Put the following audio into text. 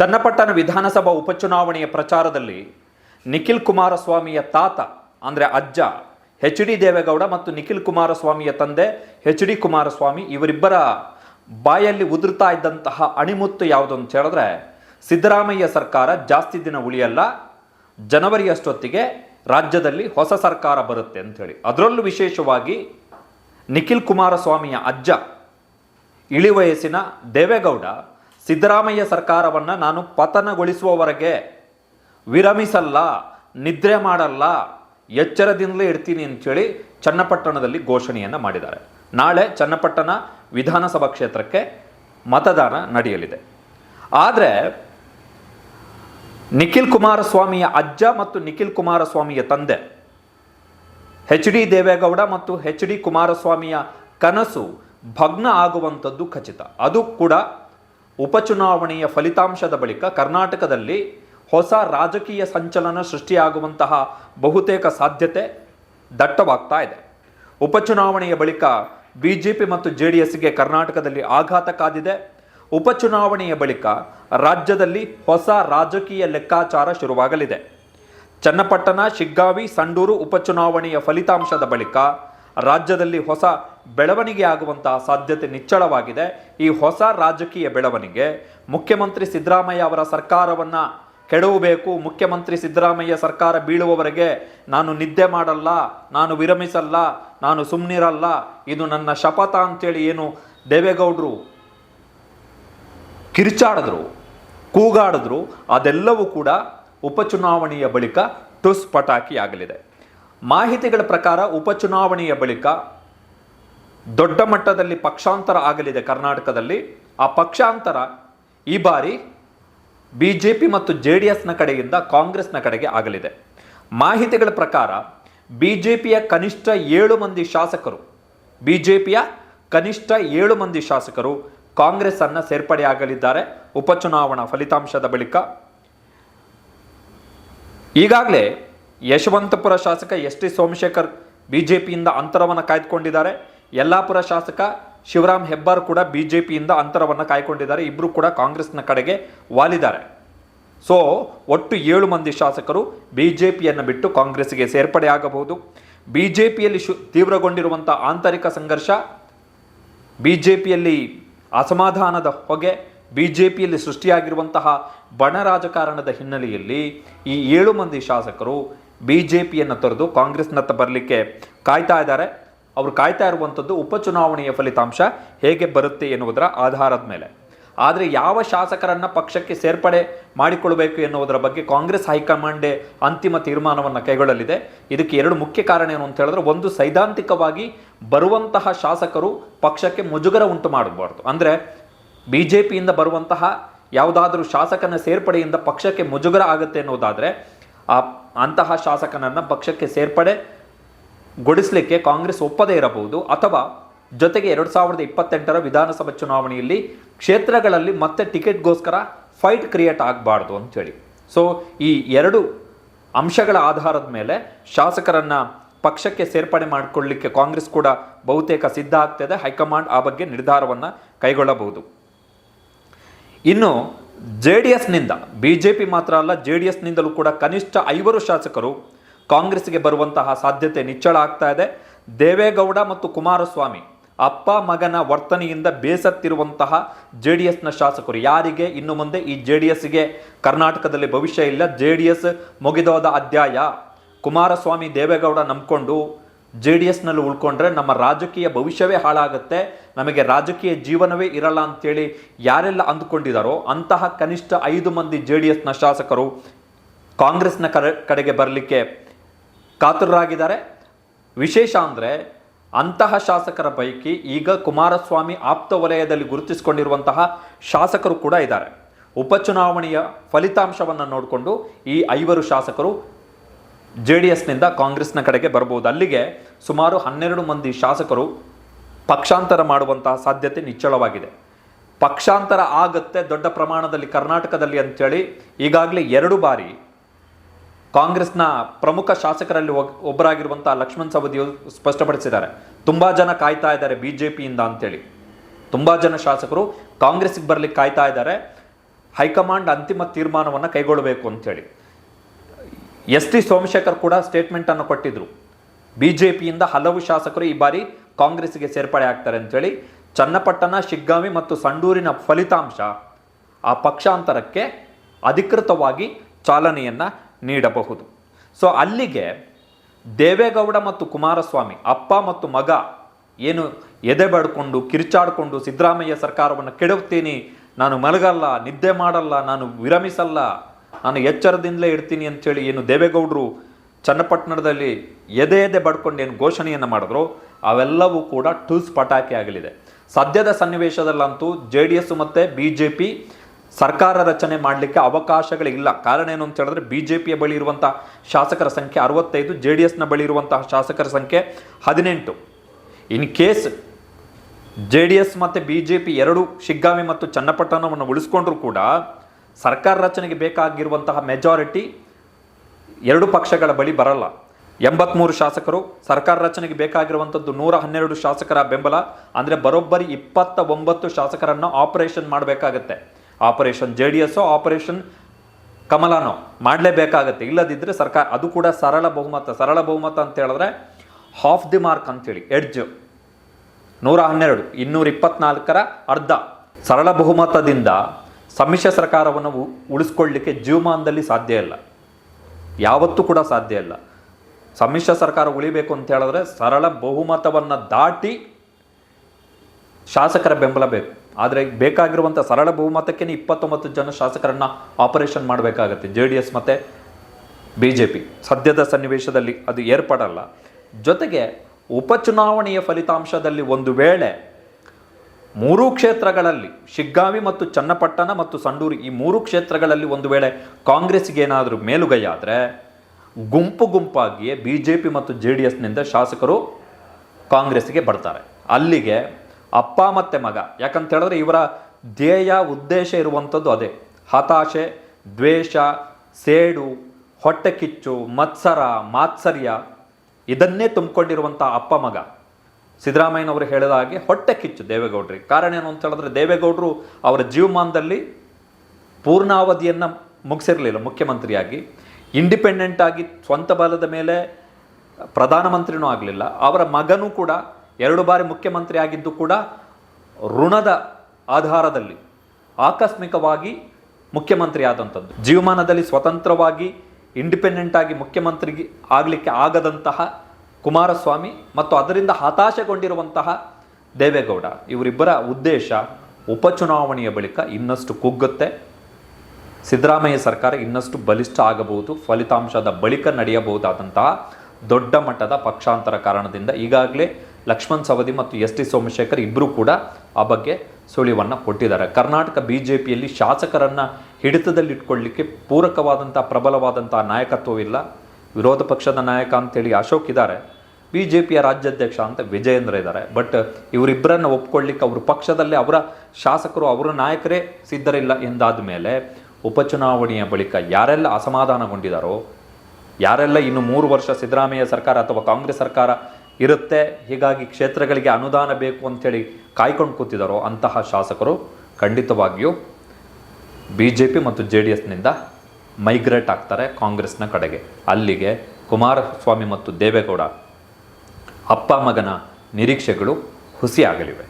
ಚನ್ನಪಟ್ಟಣ ವಿಧಾನಸಭಾ ಉಪಚುನಾವಣೆಯ ಪ್ರಚಾರದಲ್ಲಿ ನಿಖಿಲ್ ಕುಮಾರಸ್ವಾಮಿಯ ತಾತ, ಅಂದರೆ ಅಜ್ಜ ಎಚ್ ಡಿ ದೇವೇಗೌಡ ಮತ್ತು ನಿಖಿಲ್ ಕುಮಾರಸ್ವಾಮಿಯ ತಂದೆ ಎಚ್ ಡಿ ಕುಮಾರಸ್ವಾಮಿ ಇವರಿಬ್ಬರ ಬಾಯಲ್ಲಿ ಉದುರ್ತಾ ಇದ್ದಂತಹ ಅಣಿಮುತ್ತು ಯಾವುದು ಅಂತ ಹೇಳಿದ್ರೆ, ಸಿದ್ದರಾಮಯ್ಯ ಸರ್ಕಾರ ಜಾಸ್ತಿ ದಿನ ಉಳಿಯಲ್ಲ, ಜನವರಿ ಅಷ್ಟೊತ್ತಿಗೆ ರಾಜ್ಯದಲ್ಲಿ ಹೊಸ ಸರ್ಕಾರ ಬರುತ್ತೆ ಅಂಥೇಳಿ ಅದರಲ್ಲೂ ವಿಶೇಷವಾಗಿ ನಿಖಿಲ್ ಕುಮಾರಸ್ವಾಮಿಯ ಅಜ್ಜ, ಇಳಿ ವಯಸ್ಸಿನ ದೇವೇಗೌಡ ಸಿದ್ದರಾಮಯ್ಯ ಸರ್ಕಾರವನ್ನು ನಾನು ಪತನಗೊಳಿಸುವವರೆಗೆ ವಿರಮಿಸಲ್ಲ, ನಿದ್ರೆ ಮಾಡಲ್ಲ, ಎಚ್ಚರದಿಂದಲೇ ಇರ್ತೀನಿ ಅಂಥೇಳಿ ಚನ್ನಪಟ್ಟಣದಲ್ಲಿ ಘೋಷಣೆಯನ್ನು ಮಾಡಿದ್ದಾರೆ. ನಾಳೆ ಚನ್ನಪಟ್ಟಣ ವಿಧಾನಸಭಾ ಕ್ಷೇತ್ರಕ್ಕೆ ಮತದಾನ ನಡೆಯಲಿದೆ. ಆದರೆ ನಿಖಿಲ್ ಕುಮಾರಸ್ವಾಮಿಯ ಅಜ್ಜ ಮತ್ತು ನಿಖಿಲ್ ಕುಮಾರಸ್ವಾಮಿಯ ತಂದೆ ಎಚ್ ಡಿ ದೇವೇಗೌಡ ಮತ್ತು ಎಚ್ ಡಿ ಕುಮಾರಸ್ವಾಮಿಯ ಕನಸು ಭಗ್ನ ಆಗುವಂಥದ್ದು ಖಚಿತ. ಅದು ಕೂಡ ಉಪಚುನಾವಣೆಯ ಫಲಿತಾಂಶದ ಬಳಿಕ ಕರ್ನಾಟಕದಲ್ಲಿ ಹೊಸ ರಾಜಕೀಯ ಸಂಚಲನ ಸೃಷ್ಟಿಯಾಗುವಂತಹ ಬಹುತೇಕ ಸಾಧ್ಯತೆ ದಟ್ಟವಾಗ್ತಾ ಇದೆ. ಉಪಚುನಾವಣೆಯ ಬಳಿಕ ಬಿಜೆಪಿ ಮತ್ತು ಜೆ ಡಿ ಎಸ್ಗೆ ಕರ್ನಾಟಕದಲ್ಲಿ ಆಘಾತ ಕಾದಿದೆ. ಉಪಚುನಾವಣೆಯ ಬಳಿಕ ರಾಜ್ಯದಲ್ಲಿ ಹೊಸ ರಾಜಕೀಯ ಲೆಕ್ಕಾಚಾರ ಶುರುವಾಗಲಿದೆ. ಚನ್ನಪಟ್ಟಣ, ಶಿಗ್ಗಾವಿ, ಸಂಡೂರು ಉಪಚುನಾವಣೆಯ ಫಲಿತಾಂಶದ ಬಳಿಕ ರಾಜ್ಯದಲ್ಲಿ ಹೊಸ ಬೆಳವಣಿಗೆ ಆಗುವಂತಹ ಸಾಧ್ಯತೆ ನಿಚ್ಚಳವಾಗಿದೆ. ಈ ಹೊಸ ರಾಜಕೀಯ ಬೆಳವಣಿಗೆ ಮುಖ್ಯಮಂತ್ರಿ ಸಿದ್ದರಾಮಯ್ಯ ಅವರ ಸರ್ಕಾರವನ್ನ ಕೆಡವಬೇಕು. ಮುಖ್ಯಮಂತ್ರಿ ಸಿದ್ದರಾಮಯ್ಯ ಸರ್ಕಾರ ಬೀಳುವವರೆಗೆ ನಾನು ನಿದ್ದೆ ಮಾಡಲ್ಲ, ನಾನು ವಿರಮಿಸಲ್ಲ, ನಾನು ಸುಮ್ಮನಿರಲ್ಲ ಇದು ನನ್ನ ಶಪಥ ಅಂತೇಳಿ ಏನು ದೇವೇಗೌಡರು ಕಿರಿಚಾಡಿದ್ರು, ಕೂಗಾಡಿದ್ರು, ಅದೆಲ್ಲವೂ ಕೂಡ ಉಪಚುನಾವಣೆಯ ಬಳಿಕ ಟುಸ್ ಪಟಾಕಿ ಆಗಲಿದೆ ಮಾಹಿತಿಗಳ ಪ್ರಕಾರ ಉಪಚುನಾವಣೆಯ ಬಳಿಕ ದೊಡ್ಡ ಮಟ್ಟದಲ್ಲಿ ಪಕ್ಷಾಂತರ ಆಗಲಿದೆ ಕರ್ನಾಟಕದಲ್ಲಿ. ಆ ಪಕ್ಷಾಂತರ ಈ ಬಾರಿ ಬಿ ಜೆ ಪಿ ಮತ್ತು ಜೆ ಡಿ ಎಸ್ನ ಕಡೆಯಿಂದ ಕಾಂಗ್ರೆಸ್ನ ಕಡೆಗೆ ಆಗಲಿದೆ. ಮಾಹಿತಿಗಳ ಪ್ರಕಾರ ಬಿ ಜೆ ಪಿಯ ಕನಿಷ್ಠ ಏಳು ಮಂದಿ ಶಾಸಕರು ಬಿ ಜೆ ಪಿಯ ಕನಿಷ್ಠ ಏಳು ಮಂದಿ ಶಾಸಕರು ಕಾಂಗ್ರೆಸ್ಸನ್ನು ಸೇರ್ಪಡೆಯಾಗಲಿದ್ದಾರೆ ಉಪಚುನಾವಣಾ ಫಲಿತಾಂಶದ ಬಳಿಕ. ಈಗಾಗಲೇ ಯಶವಂತಪುರ ಶಾಸಕ ಎಸ್ ಟಿ ಸೋಮಶೇಖರ್ ಬಿಜೆಪಿಯಿಂದ ಅಂತರವನ್ನು ಕಾಯ್ದುಕೊಂಡಿದ್ದಾರೆ. ಯಲ್ಲಾಪುರ ಶಾಸಕ ಶಿವರಾಮ್ ಹೆಬ್ಬಾರ್ ಕೂಡ ಬಿಜೆಪಿಯಿಂದ ಅಂತರವನ್ನು ಕಾಯ್ಕೊಂಡಿದ್ದಾರೆ ಇಬ್ಬರು ಕೂಡ ಕಾಂಗ್ರೆಸ್ನ ಕಡೆಗೆ ವಾಲಿದ್ದಾರೆ. ಸೊ, ಒಟ್ಟು ಏಳು ಮಂದಿ ಶಾಸಕರು ಬಿಜೆಪಿಯನ್ನು ಬಿಟ್ಟು ಕಾಂಗ್ರೆಸ್ಗೆ ಸೇರ್ಪಡೆಯಾಗಬಹುದು ಬಿಜೆಪಿಯಲ್ಲಿ ಶು ತೀವ್ರಗೊಂಡಿರುವಂಥ ಆಂತರಿಕ ಸಂಘರ್ಷ, ಬಿಜೆಪಿಯಲ್ಲಿ ಅಸಮಾಧಾನದ ಹೊಗೆ, ಬಿಜೆಪಿಯಲ್ಲಿ ಸೃಷ್ಟಿಯಾಗಿರುವಂತಹ ಬಣ ರಾಜಕಾರಣದ ಹಿನ್ನೆಲೆಯಲ್ಲಿ ಈ ಏಳು ಮಂದಿ ಶಾಸಕರು ಬಿಜೆಪಿಯನ್ನು ತೊರೆದು ಕಾಂಗ್ರೆಸ್ನತ್ತ ಬರಲಿಕ್ಕೆ ಕಾಯ್ತಾ ಇದ್ದಾರೆ. ಅವರು ಕಾಯ್ತಾ ಇರುವಂಥದ್ದು ಉಪಚುನಾವಣೆಯ ಫಲಿತಾಂಶ ಹೇಗೆ ಬರುತ್ತೆ ಎನ್ನುವುದರ ಆಧಾರದ ಮೇಲೆ. ಆದರೆ ಯಾವ ಶಾಸಕರನ್ನು ಪಕ್ಷಕ್ಕೆ ಸೇರ್ಪಡೆ ಮಾಡಿಕೊಳ್ಳಬೇಕು ಎನ್ನುವುದರ ಬಗ್ಗೆ ಕಾಂಗ್ರೆಸ್ ಹೈಕಮಾಂಡೇ ಅಂತಿಮ ತೀರ್ಮಾನವನ್ನು ಕೈಗೊಳ್ಳಲಿದೆ. ಇದಕ್ಕೆ ಎರಡು ಮುಖ್ಯ ಕಾರಣ ಏನು ಅಂತ ಹೇಳಿದ್ರೆ ಒಂದು ಸೈದ್ಧಾಂತಿಕವಾಗಿ ಬರುವಂತಹ ಶಾಸಕರು ಪಕ್ಷಕ್ಕೆ ಮುಜುಗರ ಉಂಟು ಮಾಡಬಾರ್ದು. ಅಂದರೆ ಬಿ ಜೆ ಪಿಯಿಂದ ಬರುವಂತಹ ಯಾವುದಾದರೂ ಶಾಸಕನ ಸೇರ್ಪಡೆಯಿಂದ ಪಕ್ಷಕ್ಕೆ ಮುಜುಗರ ಆಗುತ್ತೆ ಎನ್ನುವುದಾದರೆ ಆ ಅಂತಹ ಶಾಸಕನನ್ನು ಪಕ್ಷಕ್ಕೆ ಸೇರ್ಪಡೆ ಗೊಳಿಸಲಿಕ್ಕೆ ಕಾಂಗ್ರೆಸ್ ಒಪ್ಪದೇ ಇರಬಹುದು ಅಥವಾ ಜೊತೆಗೆ ಎರಡು ಸಾವಿರದ ಇಪ್ಪತ್ತೆಂಟರ ವಿಧಾನಸಭಾ ಚುನಾವಣೆಯಲ್ಲಿ ಕ್ಷೇತ್ರಗಳಲ್ಲಿ ಮತ್ತೆ ಟಿಕೆಟ್ಗೋಸ್ಕರ ಫೈಟ್ ಕ್ರಿಯೇಟ್ ಆಗಬಾರ್ದು ಅಂಥೇಳಿ ಸೊ ಈ ಎರಡು ಅಂಶಗಳ ಆಧಾರದ ಮೇಲೆ ಶಾಸಕರನ್ನು ಪಕ್ಷಕ್ಕೆ ಸೇರ್ಪಡೆ ಮಾಡಿಕೊಳ್ಳಲಿಕ್ಕೆ ಕಾಂಗ್ರೆಸ್ ಕೂಡ ಬಹುತೇಕ ಸಿದ್ಧ ಆಗ್ತದೆ. ಹೈಕಮಾಂಡ್ ಆ ಬಗ್ಗೆ ನಿರ್ಧಾರವನ್ನು ಕೈಗೊಳ್ಳಬಹುದು. ಇನ್ನು ಜೆ ಡಿ ಎಸ್ನಿಂದ ಬಿ ಜೆ ಪಿ ಮಾತ್ರ ಅಲ್ಲ ಜೆ ಡಿ ಎಸ್ನಿಂದಲೂ ಕೂಡ ಕನಿಷ್ಠ ಐವರು ಶಾಸಕರು ಕಾಂಗ್ರೆಸ್ಗೆ ಬರುವಂತಹ ಸಾಧ್ಯತೆ ನಿಚ್ಚಳ ಆಗ್ತಾ ಇದೆ. ದೇವೇಗೌಡ ಮತ್ತು ಕುಮಾರಸ್ವಾಮಿ ಅಪ್ಪ ಮಗನ ವರ್ತನೆಯಿಂದ ಬೇಸತ್ತಿರುವಂತಹ ಜೆ ಡಿ ಎಸ್ನ ಶಾಸಕರು ಯಾರಿಗೆ? ಇನ್ನು ಮುಂದೆ ಈ ಜೆ ಡಿ ಎಸ್ಗೆ ಕರ್ನಾಟಕದಲ್ಲಿ ಭವಿಷ್ಯ ಇಲ್ಲ. ಜೆ ಡಿ ಎಸ್ ಮುಗಿದೋದ ಅಧ್ಯಾಯ. ಕುಮಾರಸ್ವಾಮಿ, ದೇವೇಗೌಡ ನಂಬ್ಕೊಂಡು ಜೆ ಡಿ ಎಸ್ನಲ್ಲಿ ಉಳ್ಕೊಂಡ್ರೆ ನಮ್ಮ ರಾಜಕೀಯ ಭವಿಷ್ಯವೇ ಹಾಳಾಗುತ್ತೆ, ನಮಗೆ ರಾಜಕೀಯ ಜೀವನವೇ ಇರಲ್ಲ ಅಂತೇಳಿ ಯಾರೆಲ್ಲ ಅಂದುಕೊಂಡಿದ್ದಾರೋ ಅಂತಹ ಕನಿಷ್ಠ ಐದು ಮಂದಿ ಜೆ ಡಿ ಎಸ್ನ ಶಾಸಕರು ಕಾಂಗ್ರೆಸ್ನ ಕಡೆಗೆ ಬರಲಿಕ್ಕೆ ಕಾತುರರಾಗಿದ್ದಾರೆ ವಿಶೇಷ ಅಂದರೆ ಅಂತಹ ಶಾಸಕರ ಪೈಕಿ ಈಗ ಕುಮಾರಸ್ವಾಮಿ ಆಪ್ತ ವಲಯದಲ್ಲಿ ಗುರುತಿಸಿಕೊಂಡಿರುವಂತಹ ಶಾಸಕರು ಕೂಡ ಇದ್ದಾರೆ. ಉಪಚುನಾವಣೆಯ ಫಲಿತಾಂಶವನ್ನು ನೋಡಿಕೊಂಡು ಈ ಐವರು ಶಾಸಕರು ಜೆ ಡಿ ಎಸ್ನಿಂದ ಕಾಂಗ್ರೆಸ್ನ ಕಡೆಗೆ ಬರಬಹುದು. ಅಲ್ಲಿಗೆ ಸುಮಾರು ಹನ್ನೆರಡು ಮಂದಿ ಶಾಸಕರು ಪಕ್ಷಾಂತರ ಮಾಡುವಂತಹ ಸಾಧ್ಯತೆ ನಿಚ್ಚಳವಾಗಿದೆ. ಪಕ್ಷಾಂತರ ಆಗತ್ತೆ ದೊಡ್ಡ ಪ್ರಮಾಣದಲ್ಲಿ ಕರ್ನಾಟಕದಲ್ಲಿ ಅಂಥೇಳಿ ಈಗಾಗಲೇ ಎರಡು ಬಾರಿ ಕಾಂಗ್ರೆಸ್ನ ಪ್ರಮುಖ ಶಾಸಕರಲ್ಲಿ ಒಬ್ಬರಾಗಿರುವಂತಹ ಲಕ್ಷ್ಮಣ್ ಸವದಿಯವರು ಸ್ಪಷ್ಟಪಡಿಸಿದ್ದಾರೆ. ತುಂಬಾ ಜನ ಕಾಯ್ತಾ ಇದ್ದಾರೆ ಬಿ ಜೆ ಪಿಯಿಂದ ಅಂತೇಳಿ. ತುಂಬಾ ಜನ ಶಾಸಕರು ಕಾಂಗ್ರೆಸ್ಗೆ ಬರಲಿಕ್ಕೆ ಕಾಯ್ತಾ ಇದ್ದಾರೆ. ಹೈಕಮಾಂಡ್ ಅಂತಿಮ ತೀರ್ಮಾನವನ್ನು ಕೈಗೊಳ್ಳಬೇಕು ಅಂತೇಳಿ. ಎಸ್ ಟಿ ಸೋಮಶೇಖರ್ ಕೂಡ ಸ್ಟೇಟ್ಮೆಂಟನ್ನು ಕೊಟ್ಟಿದ್ರು. ಬಿ ಜೆ ಪಿಯಿಂದ ಹಲವು ಶಾಸಕರು ಈ ಬಾರಿ ಕಾಂಗ್ರೆಸ್ಗೆ ಸೇರ್ಪಡೆ ಆಗ್ತಾರೆ ಅಂತೇಳಿ ಚನ್ನಪಟ್ಟಣ, ಶಿಗ್ಗಾವಿ ಮತ್ತು ಸಂಡೂರಿನ ಫಲಿತಾಂಶ ಆ ಪಕ್ಷಾಂತರಕ್ಕೆ ಅಧಿಕೃತವಾಗಿ ಚಾಲನೆಯನ್ನು ನೀಡಬಹುದು. ಸೊ ಅಲ್ಲಿಗೆ ದೇವೇಗೌಡ ಮತ್ತು ಕುಮಾರಸ್ವಾಮಿ, ಅಪ್ಪ ಮತ್ತು ಮಗ ಏನು ಎದೆ ಬಡ್ಕೊಂಡು, ಕಿರ್ಚಾಡಿಕೊಂಡು ಸಿದ್ದರಾಮಯ್ಯ ಸರ್ಕಾರವನ್ನು ಕೆಡುತ್ತೀನಿ ನಾನು ಮಲಗಲ್ಲ, ನಿದ್ದೆ ಮಾಡಲ್ಲ, ನಾನು ವಿರಮಿಸಲ್ಲ ನಾನು ಎಚ್ಚರದಿಂದಲೇ ಇರ್ತೀನಿ ಅಂಥೇಳಿ ಏನು ದೇವೇಗೌಡರು ಚನ್ನಪಟ್ಟಣದಲ್ಲಿ ಎದೆ ಎದೆ ಬಡ್ಕೊಂಡು ಏನು ಘೋಷಣೆಯನ್ನು ಮಾಡಿದ್ರು, ಅವೆಲ್ಲವೂ ಕೂಡ ಟೂಸ್ ಪಟಾಕಿ ಆಗಲಿದೆ. ಸದ್ಯದ ಸನ್ನಿವೇಶದಲ್ಲಂತೂ ಜೆ ಡಿ ಎಸ್ ಮತ್ತು ಬಿ ಜೆ ಪಿ ಸರ್ಕಾರ ರಚನೆ ಮಾಡಲಿಕ್ಕೆ ಅವಕಾಶಗಳಿಲ್ಲ. ಕಾರಣ ಏನು ಅಂತ ಹೇಳಿದ್ರೆ ಬಿ ಜೆ ಪಿಯ ಬಳಿ ಇರುವಂಥ ಶಾಸಕರ ಸಂಖ್ಯೆ ಅರವತ್ತೈದು ಜೆ ಡಿ ಎಸ್ನ ಬಳಿ ಇರುವಂತಹ ಶಾಸಕರ ಸಂಖ್ಯೆ ಹದಿನೆಂಟು. In case J D S ಮತ್ತು ಬಿ ಜೆ ಪಿ ಎರಡು, ಶಿಗ್ಗಾವಿ ಮತ್ತು ಚನ್ನಪಟ್ಟಣವನ್ನು ಉಳಿಸ್ಕೊಂಡ್ರೂ ಕೂಡ ಸರ್ಕಾರ ರಚನೆಗೆ ಬೇಕಾಗಿರುವಂತಹ ಮೆಜಾರಿಟಿ ಎರಡು ಪಕ್ಷಗಳ ಬಳಿ ಬರಲ್ಲ. ಎಂಬತ್ಮೂರು ಶಾಸಕರು, ಸರ್ಕಾರ ರಚನೆಗೆ ಬೇಕಾಗಿರುವಂಥದ್ದು ನೂರ ಹನ್ನೆರಡು ಶಾಸಕರ ಬೆಂಬಲ, ಅಂದರೆ ಬರೋಬ್ಬರಿ ಇಪ್ಪತ್ತ ಒಂಬತ್ತು ಶಾಸಕರನ್ನು ಆಪರೇಷನ್ ಮಾಡಬೇಕಾಗತ್ತೆ. ಆಪರೇಷನ್ ಜೆ ಡಿ ಎಸ್ಸೋ ಆಪರೇಷನ್ ಕಮಲನೋ ಮಾಡಲೇಬೇಕಾಗತ್ತೆ. ಇಲ್ಲದಿದ್ದರೆ ಸರ್ಕಾರ, ಅದು ಕೂಡ ಸರಳ ಬಹುಮತ ಸರಳ ಬಹುಮತ ಅಂತ ಹೇಳಿದ್ರೆ ಹಾಫ್ ದಿ ಮಾರ್ಕ್ ಅಂತೇಳಿ ಎಡ್ಜ್ ನೂರ ಹನ್ನೆರಡು, ಇನ್ನೂರ ಇಪ್ಪತ್ನಾಲ್ಕರ ಅರ್ಧ. ಸರಳ ಬಹುಮತದಿಂದ ಸಮ್ಮಿಶ್ರ ಸರ್ಕಾರವನ್ನು ಉಳಿಸ್ಕೊಳ್ಳಿಕ್ಕೆ ಜೀವಮಾನದಲ್ಲಿ ಸಾಧ್ಯ ಇಲ್ಲ. ಯಾವತ್ತೂ ಕೂಡ ಸಾಧ್ಯ ಇಲ್ಲ. ಸಮ್ಮಿಶ್ರ ಸರ್ಕಾರ ಉಳಿಬೇಕು ಅಂತ ಹೇಳಿದ್ರೆ ಸರಳ ಬಹುಮತವನ್ನು ದಾಟಿ ಶಾಸಕರ ಬೆಂಬಲ ಬೇಕು. ಆದರೆ ಬೇಕಾಗಿರುವಂಥ ಸರಳ ಬಹುಮತಕ್ಕೆ ಇಪ್ಪತ್ತೊಂಬತ್ತು ಜನ ಶಾಸಕರನ್ನು ಆಪರೇಷನ್ ಮಾಡಬೇಕಾಗತ್ತೆ. ಜೆ ಡಿ ಎಸ್ ಮತ್ತು ಬಿ ಜೆ ಪಿ. ಸದ್ಯದ ಸನ್ನಿವೇಶದಲ್ಲಿ ಅದು ಏರ್ಪಡಲ್ಲ. ಜೊತೆಗೆ ಉಪಚುನಾವಣೆಯ ಫಲಿತಾಂಶದಲ್ಲಿ ಒಂದು ವೇಳೆ ಮೂರೂ ಕ್ಷೇತ್ರಗಳಲ್ಲಿ ಶಿಗ್ಗಾವಿ ಮತ್ತು ಚನ್ನಪಟ್ಟಣ ಮತ್ತು ಸಂಡೂರು ಈ ಮೂರು ಕ್ಷೇತ್ರಗಳಲ್ಲಿ ಒಂದು ವೇಳೆ ಕಾಂಗ್ರೆಸ್ಗೆ ಏನಾದರೂ ಮೇಲುಗೈ ಆದರೆ ಗುಂಪು ಗುಂಪಾಗಿಯೇ ಬಿ ಜೆ ಪಿ ಮತ್ತು ಜೆ ಡಿ ಎಸ್ನಿಂದ ಶಾಸಕರು ಕಾಂಗ್ರೆಸ್ಗೆ ಬರ್ತಾರೆ. ಅಲ್ಲಿಗೆ ಅಪ್ಪ ಮತ್ತು ಮಗ. ಯಾಕಂತ ಹೇಳಿದ್ರೆ ಇವರ ಧ್ಯೇಯ ಉದ್ದೇಶ ಇರುವಂಥದ್ದು ಅದೇ. ಹತಾಶೆ, ದ್ವೇಷ, ಸೇಡು, ಹೊಟ್ಟೆ ಕಿಚ್ಚು, ಮತ್ಸರ, ಮಾತ್ಸರ್ಯ ಇದನ್ನೇ ತುಂಬಿಕೊಂಡಿರುವಂಥ ಅಪ್ಪ ಮಗ. ಸಿದ್ದರಾಮಯ್ಯನವರು ಹೇಳಿದ ಹಾಗೆ ಹೊಟ್ಟೆ ಕಿಚ್ಚು ದೇವೇಗೌಡರಿಗೆ. ಕಾರಣ ಏನು ಅಂತ ಹೇಳಿದ್ರೆ ದೇವೇಗೌಡರು ಅವರ ಜೀವಮಾನದಲ್ಲಿ ಪೂರ್ಣಾವಧಿಯನ್ನು ಮುಗಿಸಿರಲಿಲ್ಲ, ಮುಖ್ಯಮಂತ್ರಿಯಾಗಿ. ಇಂಡಿಪೆಂಡೆಂಟ್ ಆಗಿ ಸ್ವಂತ ಬಲದ ಮೇಲೆ ಪ್ರಧಾನಮಂತ್ರಿನೂ ಆಗಲಿಲ್ಲ. ಅವರ ಮಗನೂ ಕೂಡ ಎರಡು ಬಾರಿ ಮುಖ್ಯಮಂತ್ರಿ ಆಗಿದ್ದು ಕೂಡ ಋಣದ ಆಧಾರದಲ್ಲಿ ಆಕಸ್ಮಿಕವಾಗಿ ಮುಖ್ಯಮಂತ್ರಿ ಆದಂಥದ್ದು. ಜೀವಮಾನದಲ್ಲಿ ಸ್ವತಂತ್ರವಾಗಿ ಇಂಡಿಪೆಂಡೆಂಟ್ ಆಗಿ ಮುಖ್ಯಮಂತ್ರಿ ಆಗಲಿಕ್ಕೆ ಆಗದಂತಹ ಕುಮಾರಸ್ವಾಮಿ ಮತ್ತು ಅದರಿಂದ ಹತಾಶಗೊಂಡಿರುವಂತಹ ದೇವೇಗೌಡ, ಇವರಿಬ್ಬರ ಉದ್ದೇಶ ಉಪಚುನಾವಣೆಯ ಬಳಿಕ ಇನ್ನಷ್ಟು ಕುಗ್ಗುತ್ತೆ. ಸಿದ್ದರಾಮಯ್ಯ ಸರ್ಕಾರ ಇನ್ನಷ್ಟು ಬಲಿಷ್ಠ ಆಗಬಹುದು, ಫಲಿತಾಂಶದ ಬಳಿಕ ನಡೆಯಬಹುದಾದಂತಹ ದೊಡ್ಡ ಮಟ್ಟದ ಪಕ್ಷಾಂತರ ಕಾರಣದಿಂದ ಈಗಾಗಲೇ ಲಕ್ಷ್ಮಣ್ ಸವದಿ ಮತ್ತು ಎಸ್ ಟಿ ಸೋಮಶೇಖರ್ ಇಬ್ಬರೂ ಕೂಡ ಆ ಬಗ್ಗೆ ಸುಳಿವನ್ನು ಕೊಟ್ಟಿದ್ದಾರೆ. ಕರ್ನಾಟಕ ಬಿ ಜೆ ಪಿಯಲ್ಲಿ ಶಾಸಕರನ್ನು ಹಿಡಿತದಲ್ಲಿಟ್ಕೊಳ್ಳಿಕ್ಕೆ ಪೂರಕವಾದಂಥ ಪ್ರಬಲವಾದಂಥ ನಾಯಕತ್ವವಿಲ್ಲ. ವಿರೋಧ ಪಕ್ಷದ ನಾಯಕ ಅಂತೇಳಿ ಅಶೋಕ್ ಇದ್ದಾರೆ. ಬಿ ಜೆ ಪಿಯ ರಾಜ್ಯಾಧ್ಯಕ್ಷ ಅಂತ ವಿಜಯೇಂದ್ರ ಇದ್ದಾರೆ. ಬಟ್ ಇವರಿಬ್ಬರನ್ನು ಒಪ್ಕೊಳ್ಳಿಕ್ಕೆ ಅವ್ರ ಪಕ್ಷದಲ್ಲಿ ಅವರ ಶಾಸಕರು, ಅವರ ನಾಯಕರೇ ಸಿದ್ಧರಿಲ್ಲ ಎಂದಾದ ಮೇಲೆ ಉಪಚುನಾವಣೆಯ ಬಳಿಕ ಯಾರೆಲ್ಲ ಅಸಮಾಧಾನಗೊಂಡಿದ್ದಾರೋ ಯಾರೆಲ್ಲ ಇನ್ನು ಮೂರು ವರ್ಷ ಸಿದ್ದರಾಮಯ್ಯ ಸರ್ಕಾರ ಅಥವಾ ಕಾಂಗ್ರೆಸ್ ಸರ್ಕಾರ ಇರುತ್ತೆ, ಹೀಗಾಗಿ ಕ್ಷೇತ್ರಗಳಿಗೆ ಅನುದಾನ ಬೇಕು ಅಂಥೇಳಿ ಕಾಯ್ಕೊಂಡು ಕೂತಿದ್ದಾರೋ ಅಂತಹ ಶಾಸಕರು ಖಂಡಿತವಾಗಿಯೂ ಬಿ ಜೆ ಪಿ ಮತ್ತು ಜೆ ಡಿ ಎಸ್ನಿಂದ ಮೈಗ್ರೇಟ್ ಆಗ್ತಾರೆ ಕಾಂಗ್ರೆಸ್ನ ಕಡೆಗೆ. ಅಲ್ಲಿಗೆ ಕುಮಾರಸ್ವಾಮಿ ಮತ್ತು ದೇವೇಗೌಡ ಅಪ್ಪ ಮಗನ ನಿರೀಕ್ಷೆಗಳು ಹುಸಿಯಾಗಲಿವೆ.